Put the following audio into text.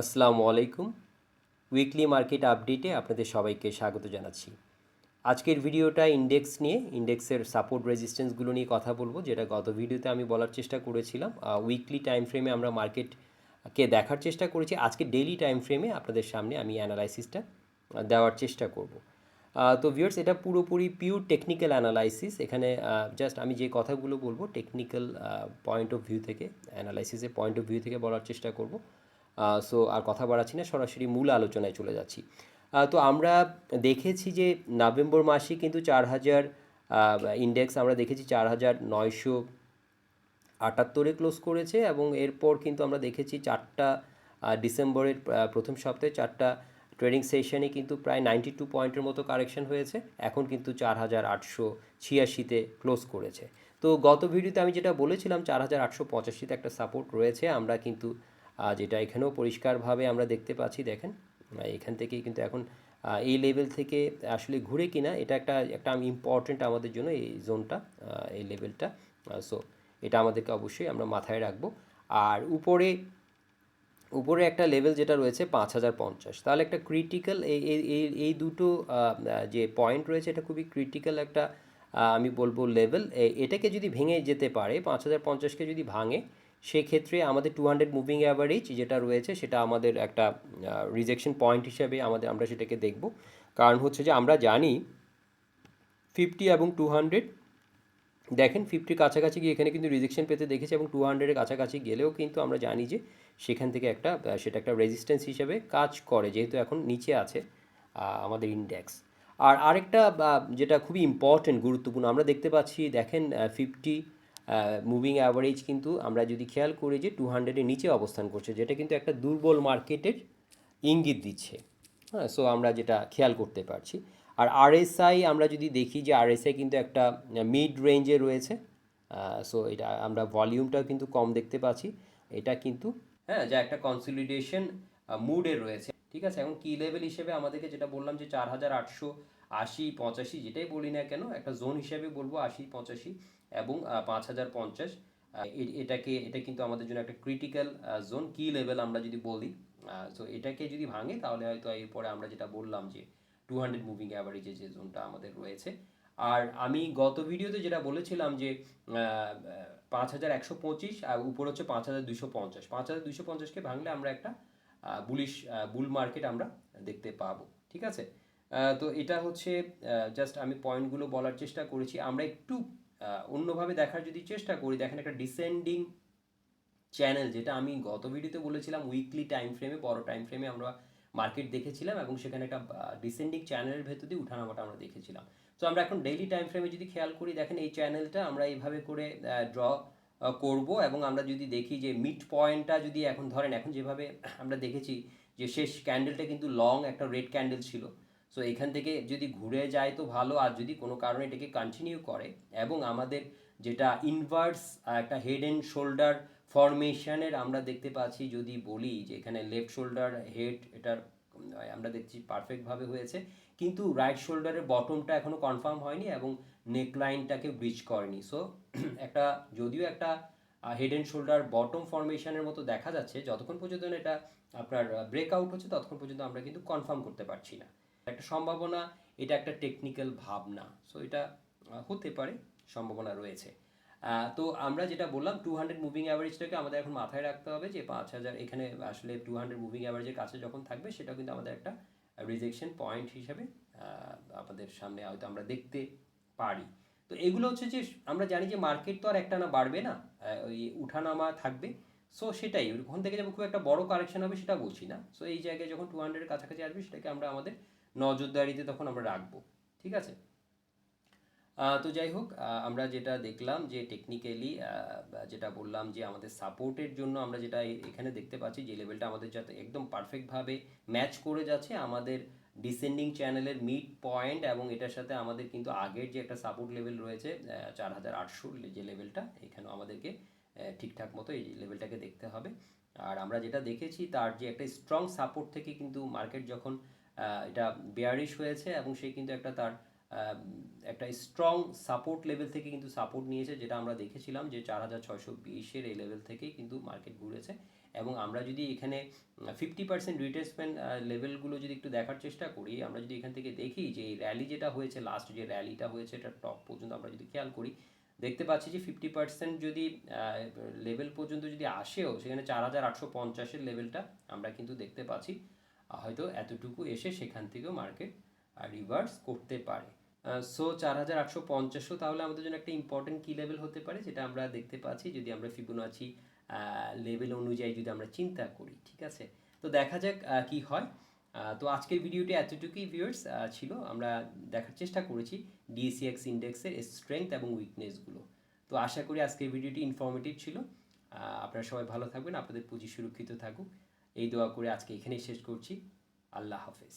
আসসালামু আলাইকুম। Weekly market আপডেটে আপনাদের সবাইকে স্বাগত জানাচ্ছি। আজকের ভিডিওটা ইন্ডেক্স নিয়ে ইন্ডেক্সের সাপোর্ট রেজিস্ট্যান্সগুলো নিয়ে কথা বলব, যেটা গত ভিডিওতে আমি বলার চেষ্টা করেছিলাম। উইকলি টাইম ফ্রেমে আমরা মার্কেটকে দেখার চেষ্টা করেছি। আজকে ডেইলি টাইম ফ্রেমে আপনাদের সামনে আমি অ্যানালাইসিসটা দেওয়ার চেষ্টা করব। তো ভিউয়ার্স এটা পুরোপুরি পিওর টেকনিক্যাল অ্যানালাইসিস এখানে জাস্ট আমি যে কথাগুলো বলব টেকনিক্যাল পয়েন্ট অফ ভিউ থেকে অ্যানালাইসিসের পয়েন্ট অফ ভিউ থেকে বলার চেষ্টা করব। সো আর কথা বাড়াচ্ছি না, সরাসরি মূল আলোচনায় চলে যাচ্ছি। তো আমরা দেখেছি যে নভেম্বর মাসে কিন্তু চার হাজার ইন্ডেক্স আমরা দেখেছি চার হাজার নয়শো আটাত্তরে ক্লোজ করেছে এবং এরপর কিন্তু আমরা দেখেছি চারটা ডিসেম্বরের প্রথম সপ্তাহে চারটা ট্রেডিং সেশনে কিন্তু প্রায় নাইনটি টু পয়েন্টের মতো কারেকশন হয়েছে। এখন কিন্তু চার হাজার আটশো ছিয়াশিতে ক্লোজ করেছে। তো গত ভিডিওতে আমি যেটা বলেছিলাম, চার হাজার আটশো পঁচাশিতে একটা সাপোর্ট রয়েছে। আমরা কিন্তু যেটা এখানেও পরিষ্কারভাবে আমরা দেখতে পাচ্ছি, দেখেন। এখান থেকেই কিন্তু এখন এই লেভেল থেকে আসলে ঘুরে কিনা, এটা একটা একটা ইম্পর্টেন্ট আমাদের জন্য এই জোনটা এই লেভেলটা সো এটা আমাদেরকে অবশ্যই আমরা মাথায় রাখব। আর উপরে উপরে একটা লেভেল যেটা রয়েছে পাঁচ হাজার পঞ্চাশ। তাহলে একটা ক্রিটিক্যাল এই এই, এই- দুটো যে পয়েন্ট রয়েছে, এটা খুবই ক্রিটিক্যাল একটা আমি বলব লেভেল এটাকে যদি ভেঙে যেতে পারে, পাঁচ হাজার পঞ্চাশকে যদি ভাঙে সেক্ষেত্রে আমাদের টু হান্ড্রেড মুভিং অ্যাভারেজ যেটা রয়েছে, সেটা আমাদের একটা রিজেকশন পয়েন্ট হিসাবে আমাদের আমরা সেটাকে দেখব। কারণ হচ্ছে যে আমরা জানি ফিফটি এবং টু হান্ড্রেড দেখেন ফিফটির কাছাকাছি গিয়ে এখানে কিন্তু রিজেকশন পেতে দেখেছি এবং টু হান্ড্রেডের কাছাকাছি গেলেও কিন্তু আমরা জানি যে সেখান থেকে একটা সেটা একটা রেজিস্ট্যান্স হিসেবে কাজ করে, যেহেতু এখন নিচে আছে আমাদের ইন্ডেক্স আর আরেকটা যেটা খুবই ইম্পর্টেন্ট গুরুত্বপূর্ণ, আমরা দেখতে পাচ্ছি, দেখেন ফিফটি মুভিং অ্যাভারেজ কিন্তু আমরা যদি খেয়াল করি যে টু হান্ড্রেডের নিচে অবস্থান করছে, যেটা কিন্তু একটা দুর্বল মার্কেটের ইঙ্গিত দিচ্ছে। হ্যাঁ সো আমরা যেটা খেয়াল করতে পারছি। আর আরএসআই আমরা যদি দেখি যে আরএসআই কিন্তু একটা মিড রেঞ্জে রয়েছে সো এটা আমরা ভলিউমটাও কিন্তু কম দেখতে পাচ্ছি। এটা কিন্তু হ্যাঁ যা একটা কনসলিডেশন মুডে রয়েছে। ঠিক আছে? এখন কি লেভেল হিসেবে আমাদেরকে যেটা বললাম যে চার হাজার আটশো আশি পঁচাশি যেটাই বলি না কেন, একটা জোন হিসেবে বলব আশি পঁচাশি এবং পাঁচ হাজার পঞ্চাশ। এটাকে, এটা কিন্তু আমাদের জন্য একটা ক্রিটিক্যাল জোন কি লেভেল আমরা যদি বলি সো এটাকে যদি ভাঙে তাহলে হয়তো এরপরে আমরা যেটা বললাম যে টু হান্ড্রেড মুভিং অ্যাভারেজে যে জোনটা আমাদের রয়েছে। আর আমি গত ভিডিওতে যেটা বলেছিলাম যে পাঁচ হাজার একশো পঁচিশ, আর উপর হচ্ছে পাঁচ হাজার দুশো পঞ্চাশ। পাঁচ হাজার দুশো পঞ্চাশকে ভাঙলে আমরা একটা বুলিশ বুল মার্কেট আমরা দেখতে পাবো, ঠিক আছে? তো এটা হচ্ছে জাস্ট আমি পয়েন্টগুলো বলার চেষ্টা করেছি। আমরা একটু অন্যভাবে দেখার যদি চেষ্টা করি, দেখেন একটা ডিসেন্ডিং চ্যানেল যেটা আমি গত ভিডিওতে বলেছিলাম উইকলি টাইম ফ্রেমে বড় টাইম ফ্রেমে আমরা মার্কেট দেখেছিলাম এবং সেখানে একটা ডিসেন্ডিং চ্যানেলের ভেতর দিয়ে উঠানামাটা আমরা দেখেছিলাম। তো আমরা এখন ডেইলি টাইম ফ্রেমে যদি খেয়াল করি, দেখেন এই চ্যানেলটা আমরা এইভাবে করে ড্র করব এবং আমরা যদি দেখি যে মিড পয়েন্টটা যদি এখন ধরেন, এখন যেভাবে আমরা দেখেছি যে শেষ ক্যান্ডেলটা কিন্তু লং একটা রেড ক্যান্ডেল ছিল। সো এখান থেকে যদি ঘুরে যায় তো ভালো, আর যদি কোনো কারণে এটাকে কন্টিনিউ করে এবং আমাদের যেটা ইনভার্স একটা হেড অ্যান্ড শোল্ডার ফরমেশনের আমরা দেখতে পাচ্ছি, যদি বলি যে এখানে লেফট শোল্ডার হেড এটার, আমরা দেখছি পারফেক্টভাবে হয়েছে। কিন্তু রাইট শোল্ডারের বটমটা এখনও কনফার্ম হয়নি এবং নেক লাইনটাকে ব্রিচ করেনি। সো একটা, যদিও একটা হেড অ্যান্ড শোল্ডার বটম ফরমেশনের মতো দেখা যাচ্ছে, যতক্ষণ পর্যন্ত এটা আপনার ব্রেকআউট হচ্ছে, ততক্ষণ পর্যন্ত আমরা কিন্তু কনফার্ম করতে পারছি না। একটা সম্ভাবনা, এটা একটা টেকনিক্যাল ভাবনা। সো এটা হতে পারে, সম্ভাবনা রয়েছে। তো আমরা যেটা বললাম টু হান্ড্রেড মুভিং অ্যাভারেজটাকে আমাদের এখন মাথায় রাখতে হবে যে পাঁচ হাজার এখানে আসলে টু হান্ড্রেড মুভিং অ্যাভারেজের কাছে যখন থাকবে সেটা কিন্তু আমাদের একটা রিজেকশন পয়েন্ট হিসাবে আমাদের সামনে হয়তো আমরা দেখতে পারি। তো এগুলো হচ্ছে যে, আমরা জানি যে মার্কেট তো আর একটা না বাড়বে না ওই উঠানামা থাকবে। সো সেটাই, ওখান থেকে যখন খুব একটা বড় কারেকশন হবে সেটা বলছি না। সো এই জায়গায় যখন টু হান্ড্রেডের কাছাকাছি আসবে সেটাকে আমরা আমাদের নজরদারিতে তখন আমরা রাখব। ঠিক আছে? তো যাই হোক আমরা যেটা দেখলাম যে টেকনিক্যালি যেটা বললাম যে আমাদের সাপোর্টের জন্য আমরা যেটা এখানে দেখতে পাচ্ছি যে লেভেলটা আমাদের যাতে একদম পারফেক্টভাবে ম্যাচ করে যাচ্ছে আমাদের ডিসেন্ডিং চ্যানেলের মিড পয়েন্ট এবং এটার সাথে আমাদের কিন্তু আগের যে একটা সাপোর্ট লেভেল রয়েছে চার হাজার আটশো যে লেভেলটা এখানেও আমাদেরকে ঠিকঠাক মতো এই লেভেলটাকে দেখতে হবে। আর আমরা যেটা দেখেছি তার যে একটা স্ট্রং সাপোর্ট থেকে কিন্তু মার্কেট যখন এটা বেয়ারিশ হয়েছে এবং সে কিন্তু একটা তার একটা স্ট্রং সাপোর্ট লেভেল থেকে কিন্তু সাপোর্ট নিয়েছে, যেটা আমরা দেখেছিলাম যে চার হাজার ছয়শো বিশের এই লেভেল থেকেই কিন্তু মার্কেট ঘুরেছে। এবং আমরা যদি এখানে ফিফটি পার্সেন্ট রিট্রেসমেন্ট লেভেলগুলো যদি একটু দেখার চেষ্টা করি, আমরা যদি এখান থেকে দেখি যে এই র্যালি যেটা হয়েছে লাস্ট যে র্যালিটা হয়েছে, এটা টপ পর্যন্ত আমরা যদি খেয়াল করি, দেখতে পাচ্ছি যে ফিফটি পার্সেন্ট যদি লেভেল পর্যন্ত যদি আসেও, সেখানে চার হাজার আটশো পঞ্চাশের লেভেলটা আমরা কিন্তু দেখতে পাচ্ছি। হয়তো এতটুকু এসে সেখান থেকেও মার্কেট রিভার্স করতে পারে। সো চার হাজার আটশো পঞ্চাশও তাহলে আমাদের জন্য একটা ইম্পর্টেন্ট কি লেভেল হতে পারে, যেটা আমরা দেখতে পাচ্ছি যদি আমরা ফিবোনাচি লেভেল অনুযায়ী যদি আমরা চিন্তা করি, ঠিক আছে? তো দেখা যাক কি হয়। তো আজকের ভিডিওটি এতটুকুই ভিউয়ার্স ছিল। আমরা দেখার চেষ্টা করেছি ডিএসিএক্স ইন্ডেক্সের স্ট্রেংথ এবং উইকনেসগুলো তো আশা করি আজকের ভিডিওটি ইনফর্মেটিভ ছিল। আপনারা সবাই ভালো থাকবেন, আপনাদের পুঁজি সুরক্ষিত থাকুক। এই দোয়া করে আজকে এখানেই শেষ করছি। আল্লাহ হাফেজ।